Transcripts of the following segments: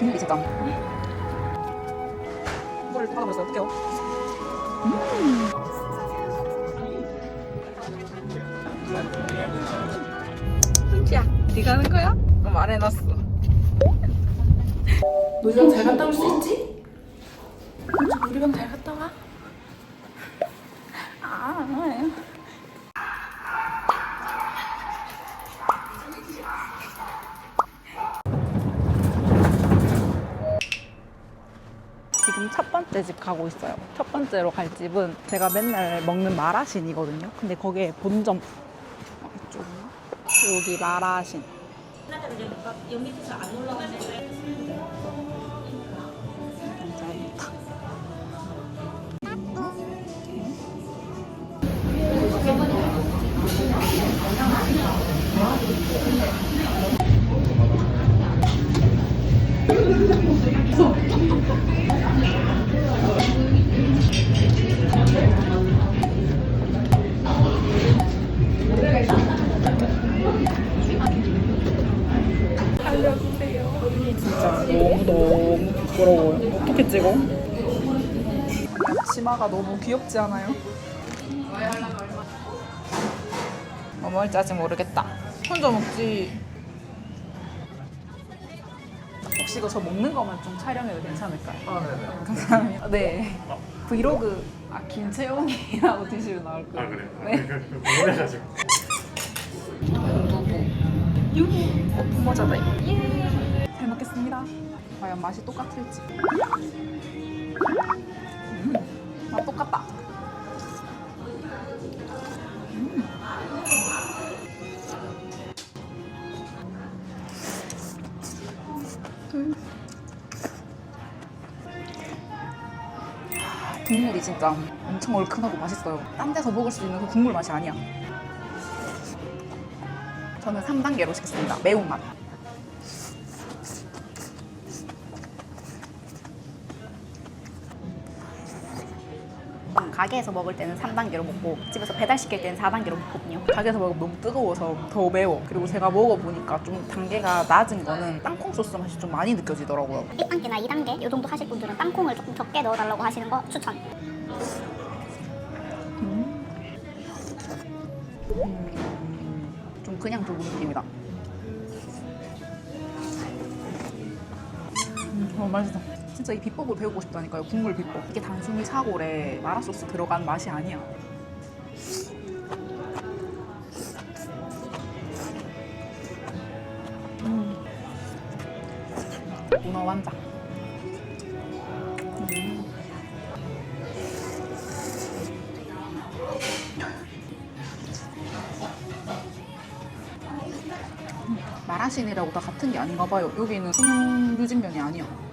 국물이 진짜. 물을 받아버렸어요. 어떡해요? 훈지야, 네가 하는 거야? 어, 말해놨어. 놀이방 잘 갔다 올 수 있지? 가고 있어요. 첫 번째로 갈 집은 제가 맨날 먹는 마라신이거든요. 근데 거기에 본점 어, 이쪽인가? 여기 마라신. 감사합니다. 귀엽지 않아요? 뭐 먹을지 아직 모르겠다. 혼자 먹지. 혹시 이거 저 먹는 것만 좀 촬영해도 괜찮을까요? 아, 네네. 감사합니다. 네. 브이로그 아 김채용이라고 드시면 나올 아, 거예요. 그래요? 네. 궁금해가지고. 유니 어, 부모자다. 예. 잘 먹겠습니다. 과연 맛이 똑같을지. 음, 맛 똑같다. 음. 음. 아, 국물이 진짜 엄청 얼큰하고 맛있어요. 딴 데서 먹을 수 있는 그 국물 맛이 아니야. 저는 3단계로 시켰습니다. 매운맛. 가게에서 먹을 때는 3단계로 먹고 집에서 배달시킬 때는 4단계로 먹거든요. 가게에서 먹으면 너무 뜨거워서 더 매워. 그리고 제가 먹어보니까 좀 단계가 낮은 거는 땅콩 소스 맛이 좀 많이 느껴지더라고요. 1단계나 2단계 이 정도 하실 분들은 땅콩을 조금 적게 넣어달라고 하시는 거 추천. 좀 그냥 두부 느낌이다. 음, 너무 맛있다. 진짜 이 비법을 배우고 싶다니까요. 국물 비법. 이게 단순히 사골에 마라 소스 들어간 맛이 아니야. 음. 문어 완자. 음. 마라신이라고 다 같은 게 아닌가 봐요. 여기는 순 유진면이 아니야.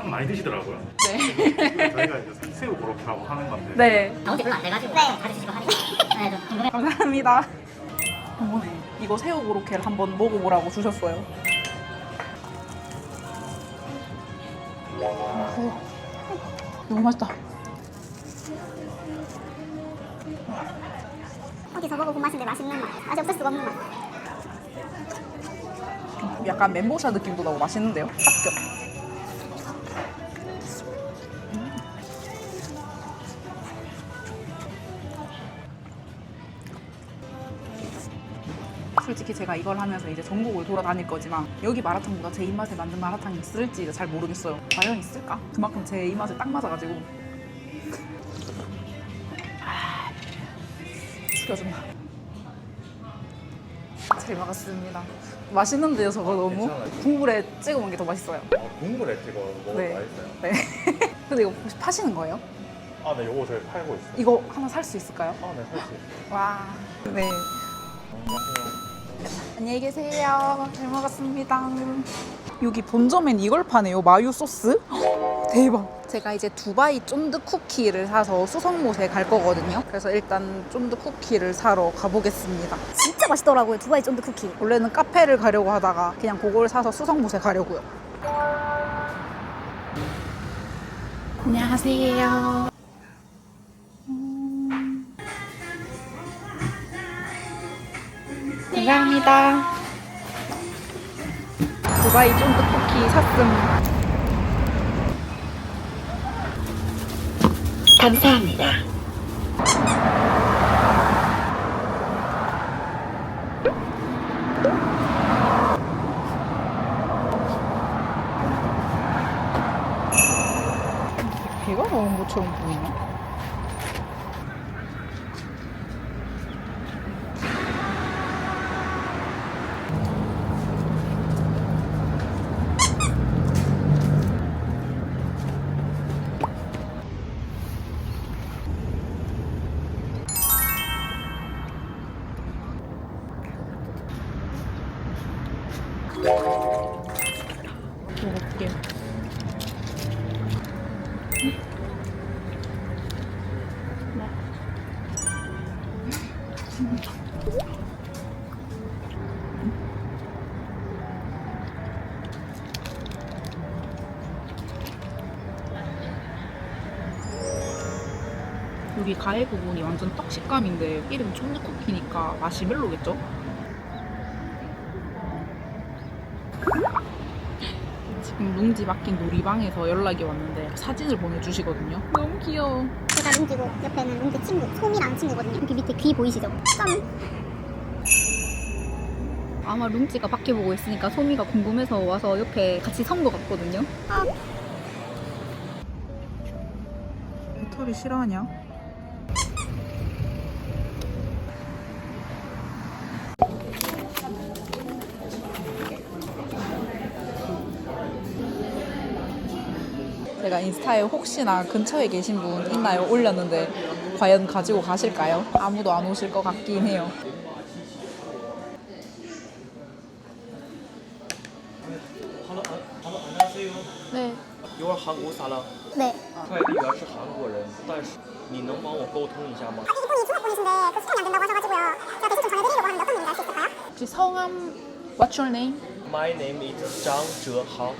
마라탕 많이 드시더라고요. 네. 저희가 이제 새우 그렇게라고 하는 건데. 네. 나온 지 별로 안 돼가지고 네. 가르치시고 하니까 네, 좀 궁금해. 감사합니다. 어머네. 이거 새우 고로케를 한번 먹어보라고 주셨어요. 어, 너무 맛있다. 어디서 먹어본 맛인데 맛있는 맛. 아직 없을 수가 없는 맛. 약간 멘보샤 느낌도 나고 맛있는데요? 합격. 솔직히 제가 이걸 하면서 이제 전국을 돌아다닐 거지만 여기 마라탕보다 제 입맛에 맞는 마라탕이 있을지 잘 모르겠어요. 과연 있을까? 그만큼 제 입맛에 딱 맞아가지고 아, 죽여준다. 잘 먹었습니다. 맛있는데요, 저거 너무? 괜찮아요. 국물에 찍어 먹는 게 더 맛있어요. 어, 국물에 찍어 먹어도 네. 맛있어요. 네. 근데 이거 혹시 파시는 거예요? 아, 네, 요거 저희 팔고 있어요. 이거 하나 살 수 있을까요? 아, 네, 살수 있어요. 와. 네. 어, 맛있네요. 안녕히 계세요. 잘 먹었습니다. 여기 본점엔 이걸 파네요. 마요 소스? 대박. 제가 이제 두바이 쫀득 쿠키를 사서 수성못에 갈 거거든요. 그래서 일단 쫀득 쿠키를 사러 가보겠습니다. 진짜 맛있더라고요. 두바이 쫀득 쿠키. 원래는 카페를 가려고 하다가 그냥 그걸 사서 수성못에 가려고요. 안녕하세요. 감사합니다. 두바이 쫀득 쿠키 샀음. 감사합니다. 배가 나온 것처럼 보이나? 여기 가해 부분이 완전 떡 식감인데 이름 쫀득 쿠키니까 마시멜로겠죠? 지금 룽지 맡긴 놀이방에서 연락이 왔는데 사진을 보내주시거든요. 너무 귀여워. 제가 룽지고 옆에는 룽지 친구 솜이라는 친구거든요. 여기 밑에 귀 보이시죠? 점. 아마 룽지가 밖에 보고 있으니까 소미가 궁금해서 와서 옆에 같이 선 것 같거든요. 아, 배터리 싫어하냐? 제가 인스타에 혹시나 근처에 계신 분 있나요? 올렸는데 과연 가지고 가실까요? 아무도 안 오실 것 같긴 해요. Hello，Hello，안녕하세요。 네. 一会儿韩国撒浪， 네. 快递员是韩国人，但是你能帮我沟通一下吗？ 이분이 중국 분이신데 그 수평이 안 된다고 하셔가지고요. 제가 대신 좀 전해드리려고 하는데 어떤 일인지 알 수 있을까요? 혹시 성함 What's your name? My name is 张哲豪。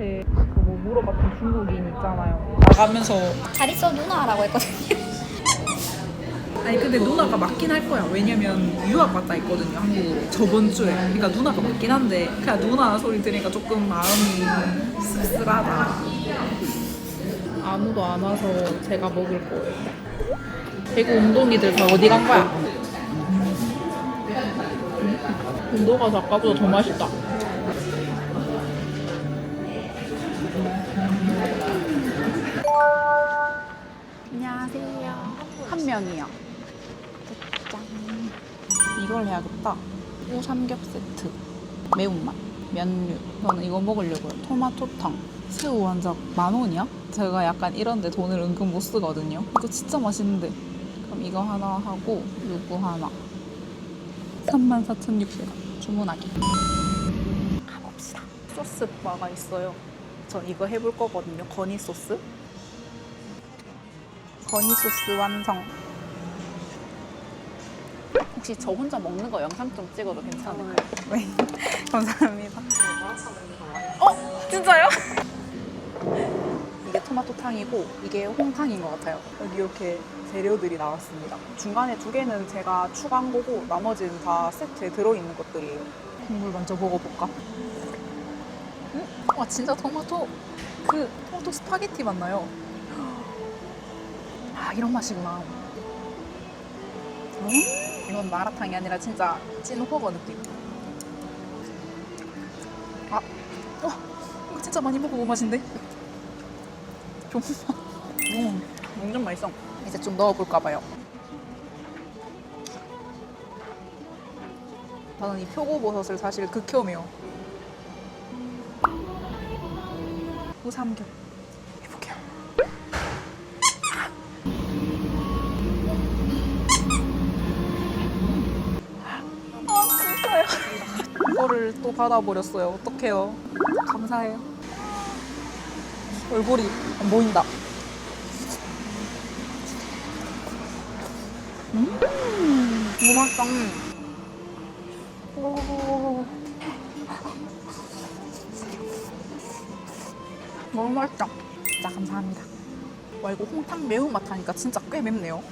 저한테 그뭐 물어봤던 중국인 있잖아요. 나가면서 잘 있어 누나라고 했거든요. 아니 근데 누나가 맞긴 할 거야. 왜냐면 유학 갔다 있거든요 한국으로 저번 주에. 그러니까 누나가 맞긴 한데 그냥 누나 소리 들으니까 조금 마음이 씁쓸하다. 아무도 안 와서 제가 먹을 거예요. 대구 운동이들 다 어디 간 거야? 운동가서 아까보다 더 맛있다. 안녕하세요. 한 명이요. 짠. 이걸 해야겠다. 오삼겹 세트. 매운맛. 면류. 저는 이거 먹으려고요. 토마토탕. 새우 완자 만 원이야? 제가 약간 이런데 돈을 은근 못 쓰거든요. 이거 진짜 맛있는데. 그럼 이거 하나 하고 요거 하나. 34,600원. 주문하기. 가봅시다. 소스 바가 있어요. 전 이거 해볼 거거든요. 거니 소스. 거니 소스 완성. 혹시 저 혼자 먹는 거 영상 좀 찍어도 괜찮을까요? 네. 감사합니다. 어? 진짜요? 이게 토마토탕이고 이게 홍탕인 것 같아요. 여기 이렇게 재료들이 나왔습니다. 중간에 두 개는 제가 추가한 거고 나머지는 다 세트에 들어있는 것들이에요. 국물 먼저 먹어볼까? 음? 와 진짜 토마토 그 토마토 스파게티 맞나요? 아 이런 맛이구나. 음, 이건 마라탕이 아니라 진짜 찐 호거 느낌. 아, 와 이거 진짜 많이 먹어본 맛인데. 좀, 음, 완전 맛있어. 이제 좀 넣어볼까 봐요. 저는 이 표고버섯을 사실 극혐해요. 우삼겹 전화를 또 받아버렸어요. 어떡해요. 감사해요. 얼굴이 안 보인다. 음, 너무 맛있다. 너무 맛있다. 진짜 감사합니다. 와, 이거 홍탕 매운맛 하니까 진짜 꽤 맵네요.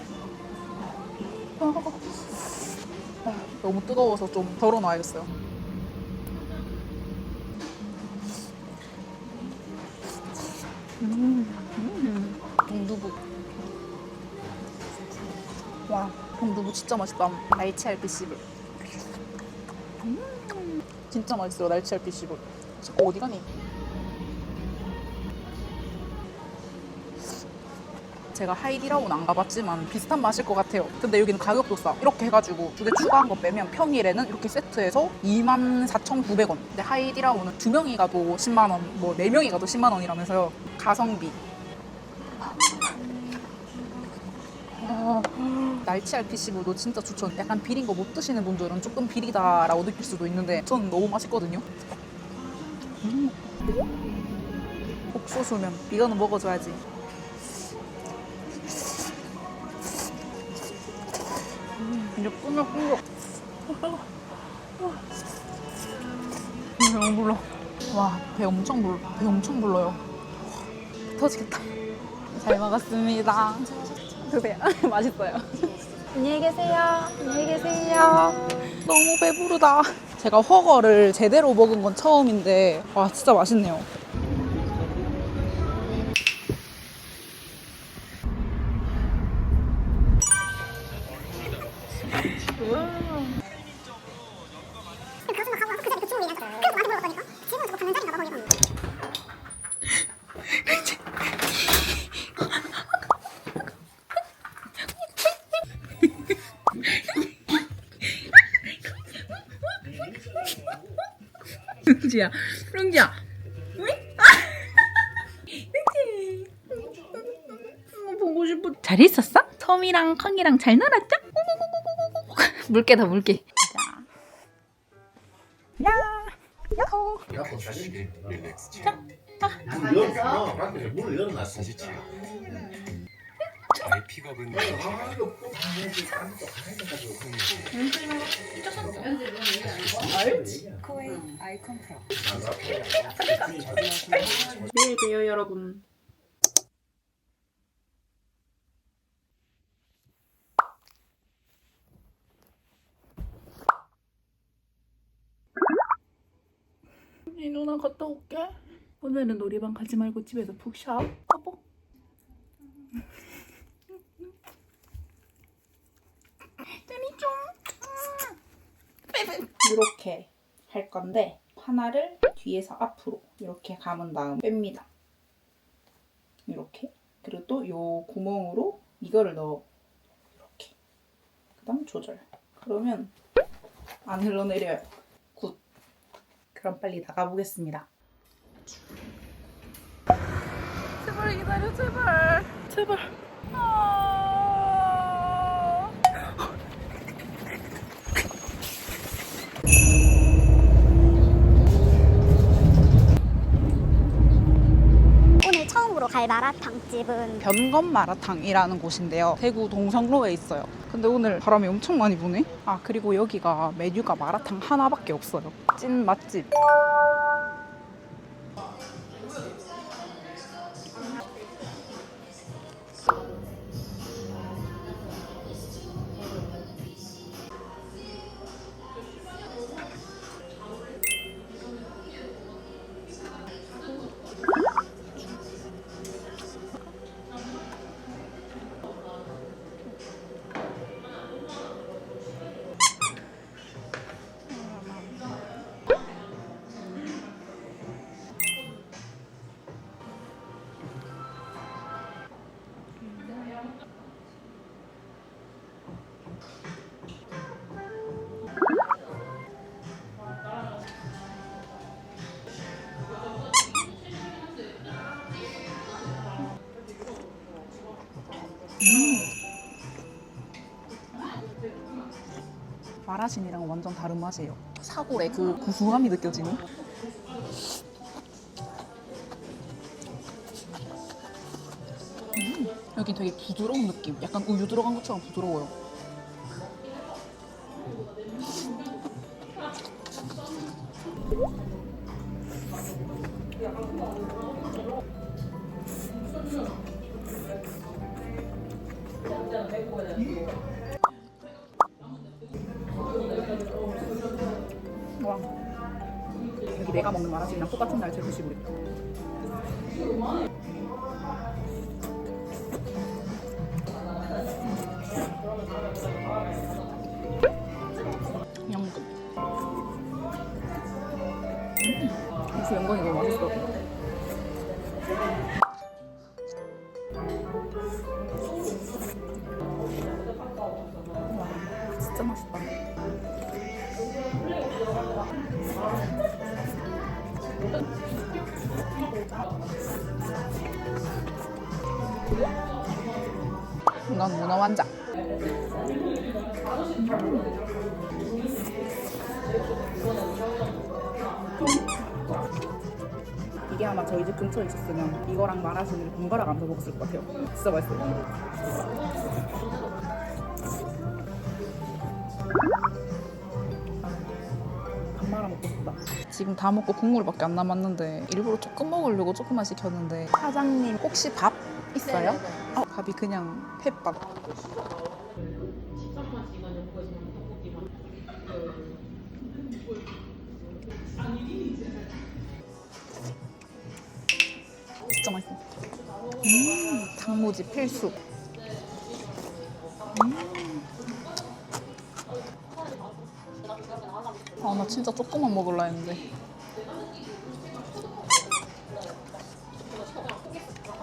아, 너무 뜨거워서 좀 덜어놔야겠어요. 음, 음. 동두부. 와, 동두부 진짜 맛있다. 날치 알비 씨를. 음, 진짜 맛있어요, 날치 알비 씨를. 자꾸 어디 가니? 제가 하이디라고는 안 가봤지만 비슷한 맛일 것 같아요. 근데 여기는 가격도 싸. 이렇게 해가지고 두 개 추가한 거 빼면 평일에는 이렇게 세트해서 24,900원. 근데 하이디라고는 두 명이 가도 10만 원, 뭐 네 명이 가도 10만 원이라면서요. 가성비. 아, 날치알 피시브도 진짜 추천. 약간 비린 거 못 드시는 분들은 조금 비리다라고 느낄 수도 있는데 저는 너무 맛있거든요. 음. 옥수수면 이거는 먹어줘야지. 이제 꾸물꾸물. 너무 불러. 와, 배 엄청 불러. 배 엄청 불러요. 터지겠다. 잘 먹었습니다. 드세요. 맛있어요. 안녕히 계세요. 안녕히 계세요. 너무 배부르다. 제가 허거를 제대로 먹은 건 처음인데, 와, 진짜 맛있네요. 룽지야, 룽지야. 보고 싶어. 잘 있었어? 섬이랑 컹이랑 잘 놀았죠? 물개 다 물개. 자, 야, 야호. 문 열어. 밖에서 문을 열어놨어. 아이 픽업은 내일 봬요 여러분. 이 누나 갔다 올게. 오늘은 놀이방 가지 말고 집에서 푹 쉬어. 여보. 짠이 좀. 이렇게 할 건데 하나를 뒤에서 앞으로 이렇게 감은 다음 뺍니다. 이렇게. 그리고 또 요 구멍으로 이거를 넣어. 이렇게. 그 다음 조절. 그러면 안 흘러내려요. 굿. 그럼 빨리 나가보겠습니다. 제발 기다려 제발. 제발. 처음으로 갈 마라탕 집은 변검 마라탕이라는 곳인데요. 대구 동성로에 있어요. 근데 오늘 바람이 엄청 많이 부네. 아 그리고 여기가 메뉴가 마라탕 하나밖에 없어요. 찐 맛집. 마라신이랑 완전 다른 맛이에요. 사골의 그 구수함이 느껴지는. 음, 여기 되게 부드러운 느낌. 약간 우유 들어간 것처럼 부드러워요. 음. 내가 먹는 마라탕이랑 똑같은 날 시고 있 이건 문어 완자. 이게 아마 저희 집 근처에 있었으면 이거랑 마라탕을 번갈아 가면서 먹었을 것 같아요. 진짜 맛있어요. 지금 다 먹고 국물밖에 안 남았는데 일부러 조금 먹으려고 조금만 시켰는데 사장님 혹시 밥 있어요? 어, 밥이 그냥 햇밥. 진짜 맛있어. 음, 단무지 필수. 아, 나 진짜 조금만 먹을라 했는데.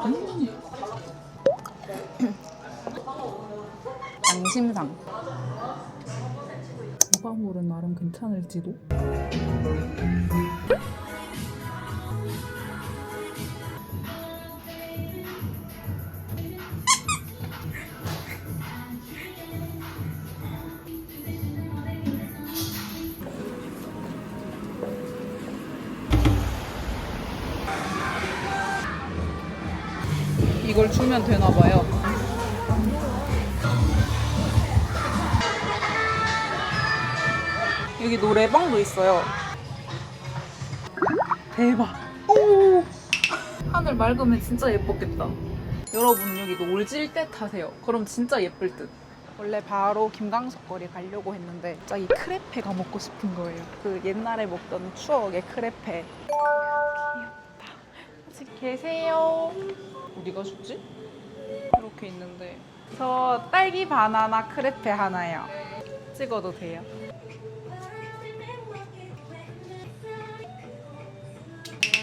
음. 양심상. 무과물은 나름 괜찮을지도. 이걸 주면 되나 봐요. 여기 노래방도 있어요. 대박. 오! 하늘 맑으면 진짜 예뻤겠다. 여러분 여기 노을질 때 타세요. 그럼 진짜 예쁠 듯. 원래 바로 김강석 거리 가려고 했는데 갑자기 크레페가 먹고 싶은 거예요. 그 옛날에 먹던 추억의 크레페. 귀엽다. 혹시 계세요? 어디가 싶지? 이렇게 있는데 저 딸기 바나나 크레페 하나요. 찍어도 돼요?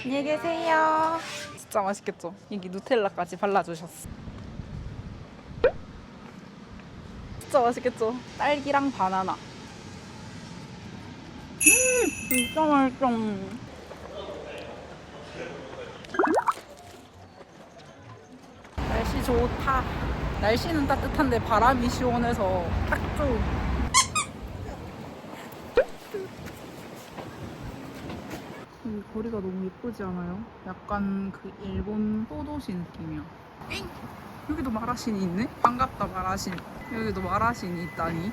안녕히 계세요. 진짜 맛있겠죠? 여기 누텔라까지 발라주셨어. 진짜 맛있겠죠? 딸기랑 바나나. 음, 진짜 맛있어. 좋다. 날씨는 따뜻한데 바람이 시원해서 딱 좋은. 이 거리가 너무 예쁘지 않아요? 약간 그 일본 소도시 느낌이야. 엥? 여기도 마라신이 있네? 반갑다 마라신. 여기도 마라신이 있다니.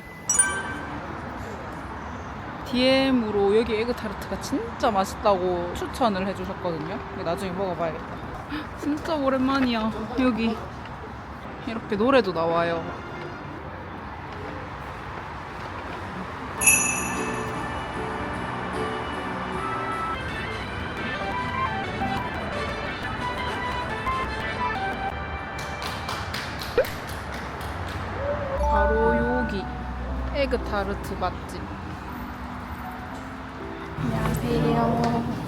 DM으로 여기 에그타르트가 진짜 맛있다고 추천을 해주셨거든요. 나중에 먹어봐야겠다. 진짜 오랜만이야. 여기 이렇게 노래도 나와요. 바로 여기 에그타르트 맛집. 안녕하세요.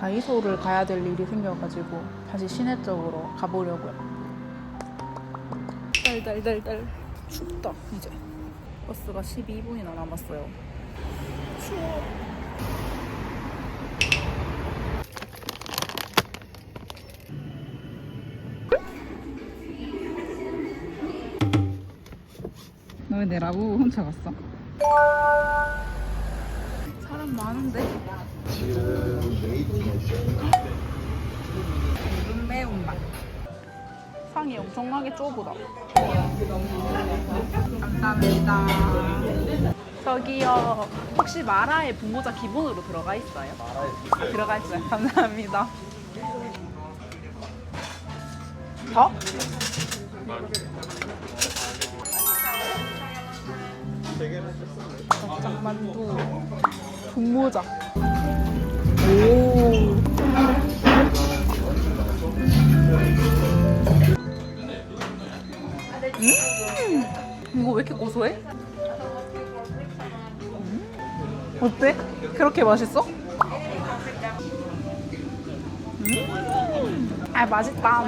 다이소를 가야 될 일이 생겨가지고 다시 시내 쪽으로 가보려고요. 달달달달 춥다 이제 버스가 12분이나 남았어요. 추워. 너 왜 내 라고 훔쳐갔어? 사람 많은데? 음, 매운맛. 상이 엄청나게 좁으다. 감사합니다. 저기요. 혹시 마라에 분모자 기본으로 들어가 있어요? 마라에 들어가 있어요. 감사합니다. 더? 짝만두 분모자 오 음, 이거 왜 이렇게 고소해? 음, 어때? 그렇게 맛있어? 음, 아 맛있다.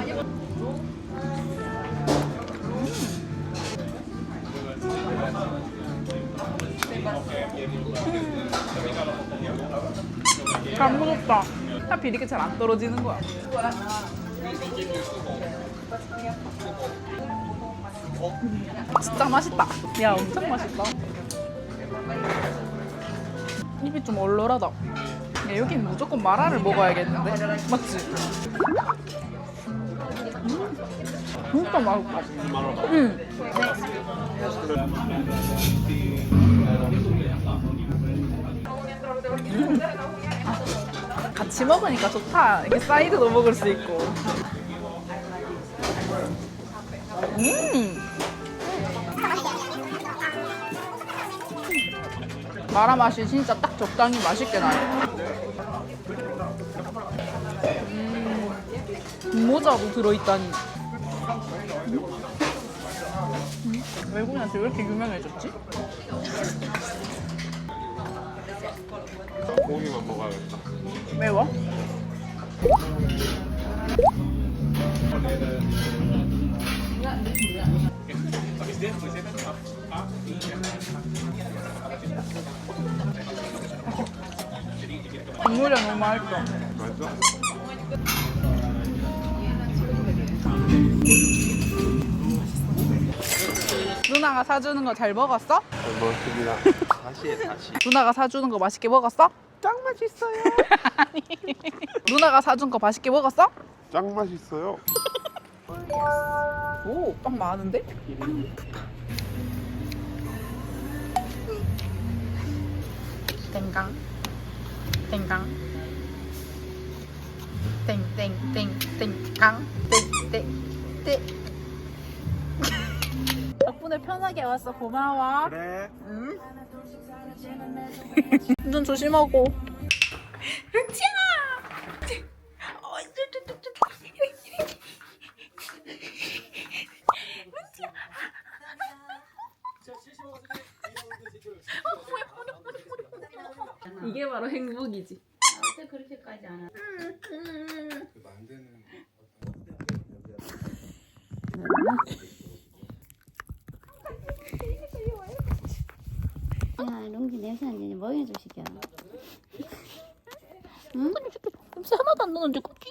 잘 먹었다. 다 비리게 잘 안 떨어지는 거야. 진짜 맛있다. 야, 엄청 맛있다. 입이 좀 얼얼하다. 야, 여긴 무조건 마라를 먹어야겠는데? 맞지? 음, 진짜 맛있다. 응. 같이 먹으니까 좋다. 이렇게 사이드도 먹을 수 있고. 음. 마라 맛이 진짜 딱 적당히 맛있게 나요. 음. 모자도 들어있다니. 음. 외국인한테 왜 이렇게 유명해졌지? 고기만 먹어야겠다. 매워? 국물이 너무 맛있어. 맛있어? 누나가 사주는 거 잘 먹었어? 잘 먹었습니다. 다시 해, 다시. 누나가 사주는 거 맛있게 먹었어? 짱 맛있어요. 누나가 사준 거 맛있게 먹었어? 짱 맛있어요. 오, 빵 많은데? 땡강, 땡강, 땡땡땡 땡강, 땡땡땡. 덕분에 편하게 왔어. 고마워. 그래. 응? 눈 조심하고. 르치야! 어, 이게 바로 행복이지. 절대 그렇게까지 안 하 롱기 냄새 나지. 뭐해 주시겨 냄새 하나도 안 나는데 쿠키.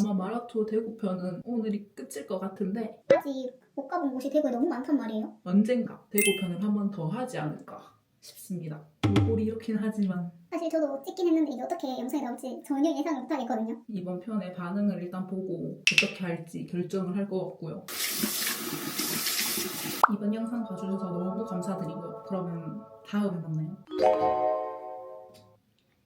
아마 마라토 대구편은 오늘이 끝일 것 같은데 아직 못 가본 곳이 대구에 너무 많단 말이에요. 언젠가 대구편을 한 번 더 하지 않을까 싶습니다. 얼굴이 이렇긴 하지만 사실 저도 찍긴 했는데 이게 어떻게 영상이 나올지 전혀 예상을 못 하겠거든요. 이번 편의 반응을 일단 보고 어떻게 할지 결정을 할 것 같고요. 이번 영상 봐주셔서 너무 감사드리고요. 그러면 다음에 만나요.